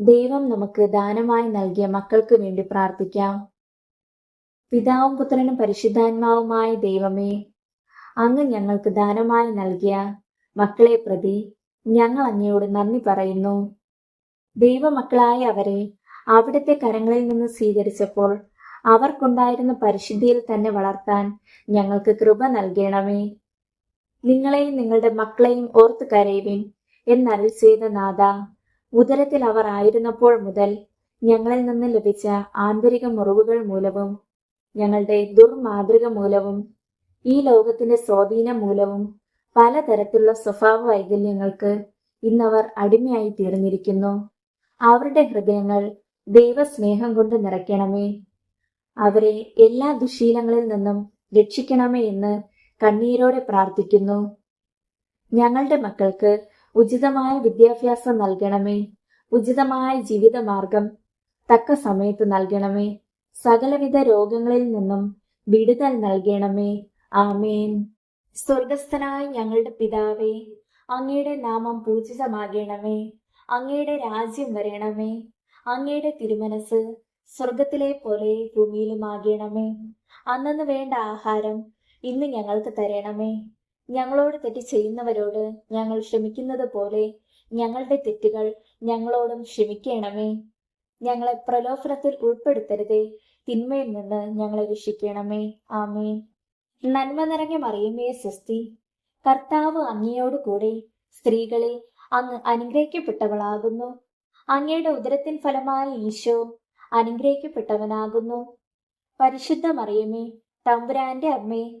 ദൈവം നമുക്ക് ദാനമായി നൽകിയ മക്കൾക്ക് വേണ്ടി പ്രാർത്ഥിക്കാം. പിതാവും പുത്രനും പരിശുദ്ധാത്മാവുമായ ദൈവമേ അങ്ങ് ഞങ്ങൾക്ക് ദാനമായി നൽകിയ മക്കളെ പ്രതി ഞങ്ങൾ അങ്ങയോട് നന്ദി പറയുന്നു. ദൈവമക്കളായ അവരെ അവിടുത്തെ കരങ്ങളിൽ നിന്ന് സ്വീകരിച്ചപ്പോൾ അവർക്കുണ്ടായിരുന്ന പരിശുദ്ധിയിൽ തന്നെ വളർത്താൻ ഞങ്ങൾക്ക് കൃപ നൽകണമേ. നിങ്ങളെയും നിങ്ങളുടെ മക്കളെയും ഓർത്ത് കരയുവിൻ എന്നരുൾ ചെയ്ത നാഥ ഉദരത്തിൽ അവർ ആയിരുന്നപ്പോൾ മുതൽ ഞങ്ങളിൽ നിന്ന് ലഭിച്ച ആന്തരിക മുറിവുകൾ മൂലവും ഞങ്ങളുടെ ദുർമാതൃക മൂലവും ഈ ലോകത്തിന്റെ സ്വാധീനം മൂലവും പലതരത്തിലുള്ള സ്വഭാവ വൈകല്യങ്ങൾക്ക് ഇന്നവർ അടിമയായി തീർന്നിരിക്കുന്നു. അവരുടെ ഹൃദയങ്ങൾ ദൈവസ്നേഹം കൊണ്ട് നിറയ്ക്കണമേ. അവരെ എല്ലാ ദുശീലങ്ങളിൽ നിന്നും രക്ഷിക്കണമേ എന്ന് കണ്ണീരോടെ പ്രാർത്ഥിക്കുന്നു. ഞങ്ങളുടെ മക്കൾക്ക് ഉചിതമായ വിദ്യാഭ്യാസം നൽകണമേ. ഉചിതമായ ജീവിതമാർഗം തക്ക സമയത്ത് നൽകണമേ. സകലവിധ രോഗങ്ങളിൽ നിന്നും വിടുതൽ നൽകണമേ. ആമേൻ. സ്വർഗസ്ഥനായ ഞങ്ങളുടെ പിതാവേ അങ്ങയുടെ നാമം പൂജിതമാകണമേ. അങ്ങയുടെ രാജ്യം വരണമേ. അങ്ങയുടെ തിരുമനസ് സ്വർഗത്തിലെ പോലെ ഭൂമിയിലുമാകണമേ. അന്നു വേണ്ട ആഹാരം ഇന്ന് ഞങ്ങൾക്ക് തരണമേ. ഞങ്ങളോട് തെറ്റ് ചെയ്യുന്നവരോട് ഞങ്ങൾ ക്ഷമിക്കുന്നത് പോലെ ഞങ്ങളുടെ തെറ്റുകൾ ഞങ്ങളോടും ക്ഷമിക്കണമേ. ഞങ്ങളെ പ്രലോഭനത്തിൽ ഉൾപ്പെടുത്തരുതേ. തിന്മയിൽ നിന്ന് ഞങ്ങളെ രക്ഷിക്കണമേ. ആമേ നന്മ നിറഞ്ഞ മറിയമേ സ്വസ്തി കർത്താവ് അങ്ങയോട് കൂടെ അങ്ങ് അനുഗ്രഹിക്കപ്പെട്ടവളാകുന്നു. അങ്ങയുടെ ഉദരത്തിൻ ഫലമായ ഈശോ അനുഗ്രഹിക്കപ്പെട്ടവനാകുന്നു. പരിശുദ്ധ മറിയമേ തമ്പുരാന്റെ അമ്മേ